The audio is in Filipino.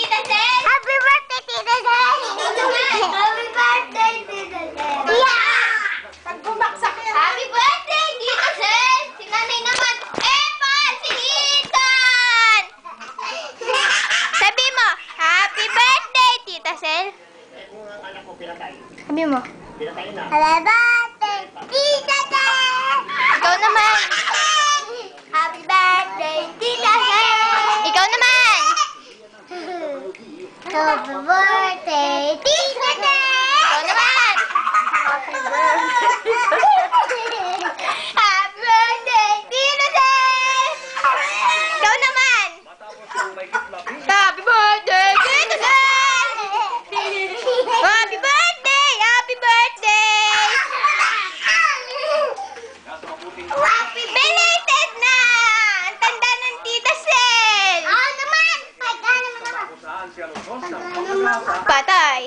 Happy birthday, Tita Sel! Happy birthday, Tita Sel! Happy birthday, Tita Sel! Yeah! Pag bumaksak yan. Happy birthday, Tita Sel! Si nanay naman, Epan! Si Ethan! Sabi mo, Happy birthday, Tita anak ko pinatay, Sabi mo, pinatay na. Happy Happy birthday, Tita Happy birthday! Happy birthday, Tita Dad! Ikaw naman! Matapos Patay!